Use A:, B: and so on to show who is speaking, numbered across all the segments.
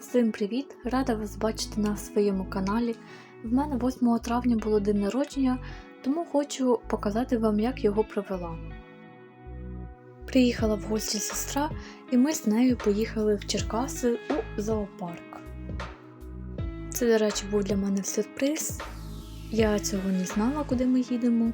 A: Всім привіт! Рада вас бачити на своєму каналі. В мене 8 травня було день народження, тому хочу показати вам, як його провела. Приїхала в гості сестра, і ми з нею поїхали в Черкаси у зоопарк. Це, до речі, був для мене сюрприз. Я цього не знала, куди ми їдемо.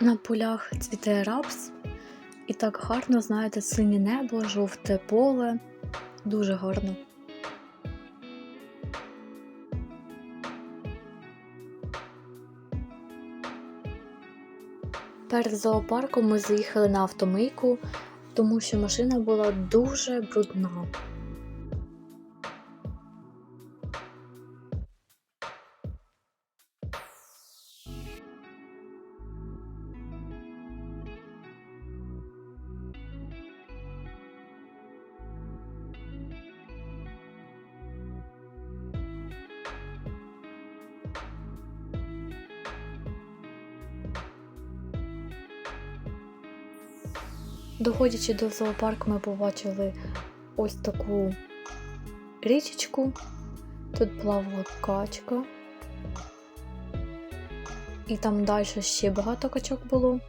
A: На полях цвіте рапс, і так гарно, знаєте, синє небо, жовте поле. Дуже гарно. Перед зоопарком ми заїхали на автомийку, тому що машина була дуже брудна. Доходячи до зоопарку, ми побачили ось таку річечку. Тут плавала качка. І там далі ще багато качок було.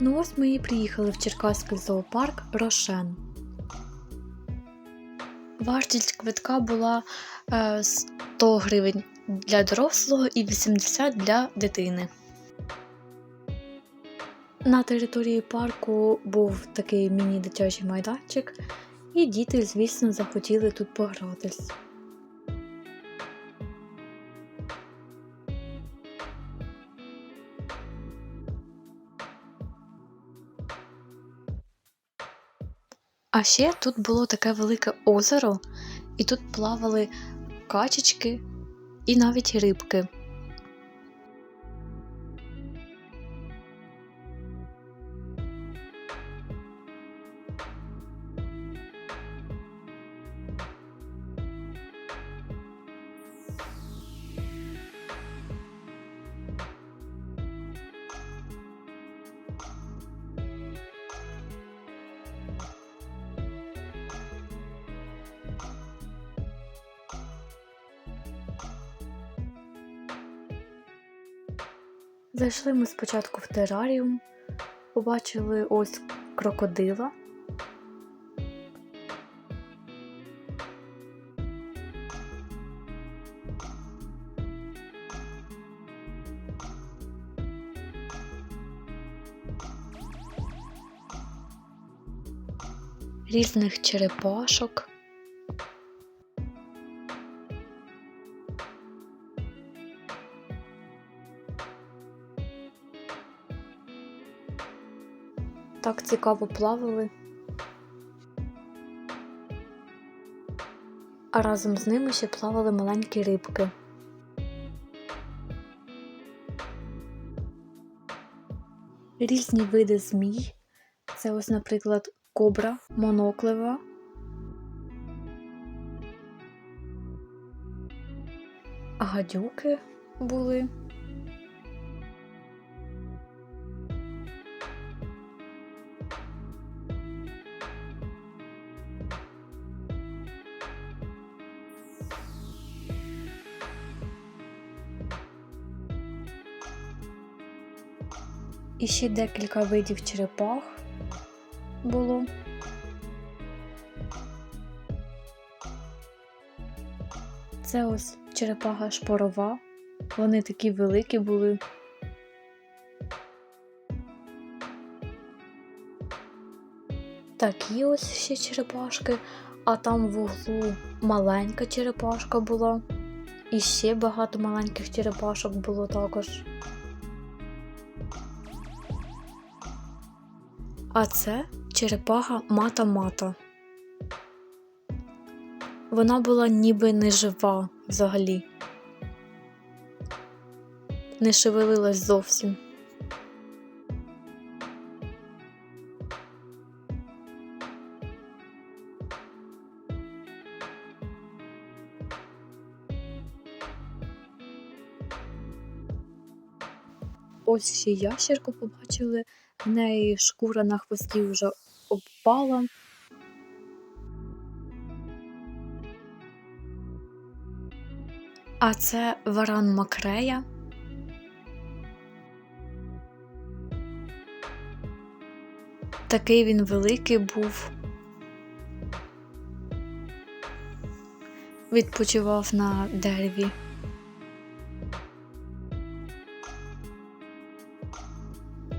A: Ну ось ми і приїхали в Черкаський зоопарк Рошен. Вартість квитка була е, 100 гривень для дорослого і 80 для дитини. На території парку був такий міні-дитячий майданчик, і діти, звісно, захотіли тут погратись. А ще тут було таке велике озеро, і тут плавали качечки і навіть рибки. Зайшли ми спочатку в тераріум, побачили ось крокодила. Різних черепашок. Так цікаво плавали. А разом з ними ще плавали маленькі рибки. Різні види змій. Це ось, наприклад, кобра моноклева. Гадюки були. І ще декілька видів черепах було. Це ось черепаха шпорова. Вони такі великі були. Такі ось ще черепашки, а там в углу маленька черепашка була. І ще багато маленьких черепашок було також. А це черепаха мата-мата. Вона була ніби не жива взагалі. Не шевелилась зовсім. Ось ще ящерку побачили, в неї шкура на хвості вже обпала. А це варан Макрея. Такий він великий був. Відпочивав на дереві.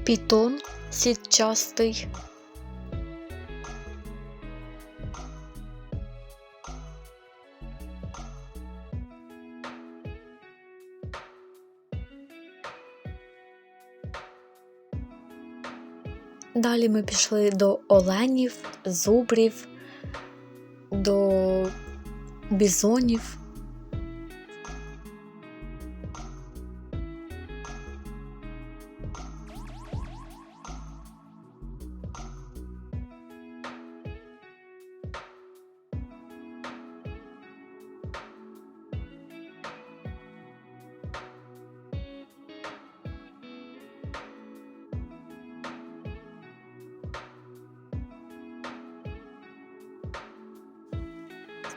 A: Пітон сітчастий. Далі ми пішли до оленів, зубрів, до бізонів.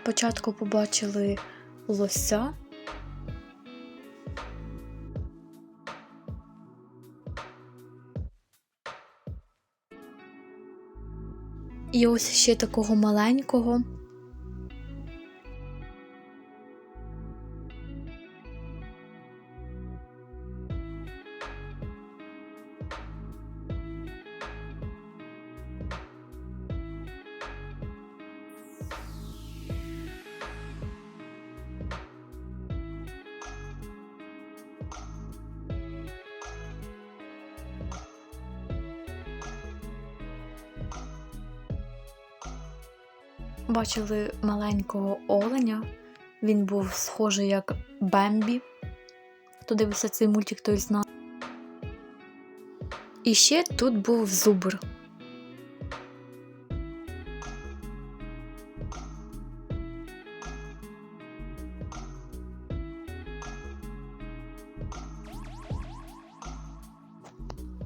A: Спочатку побачили лося. І ось ще такого маленького. Бачили маленького оленя. Він був схожий як Бембі. Хто дивився цей мультик, той знає. І ще тут був зубр.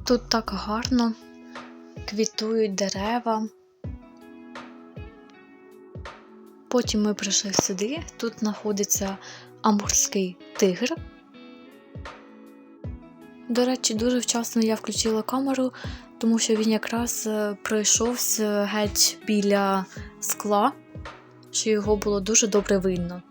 A: Тут так гарно квітують дерева. Потім ми прийшли сюди. Тут знаходиться амурський тигр. До речі, дуже вчасно я включила камеру, тому що він якраз е, пройшовся геть біля скла, що його було дуже добре видно.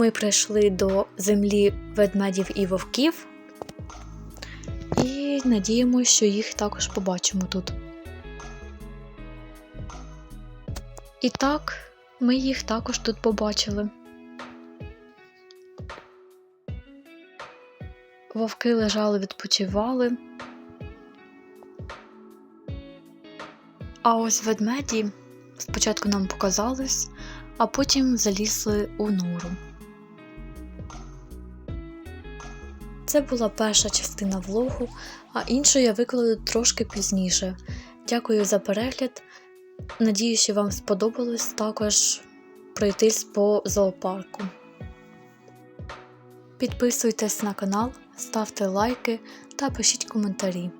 A: Ми прийшли до землі ведмедів і вовків, і надіємося, що їх також побачимо тут. І так, ми їх також тут побачили. Вовки лежали, відпочивали. А ось ведмеді спочатку нам показались, а потім залізли у нору. Це була перша частина влогу, а іншу я викладу трошки пізніше. Дякую за перегляд. Надію, що вам сподобалось також пройтись по зоопарку. Підписуйтесь на канал, ставте лайки та пишіть коментарі.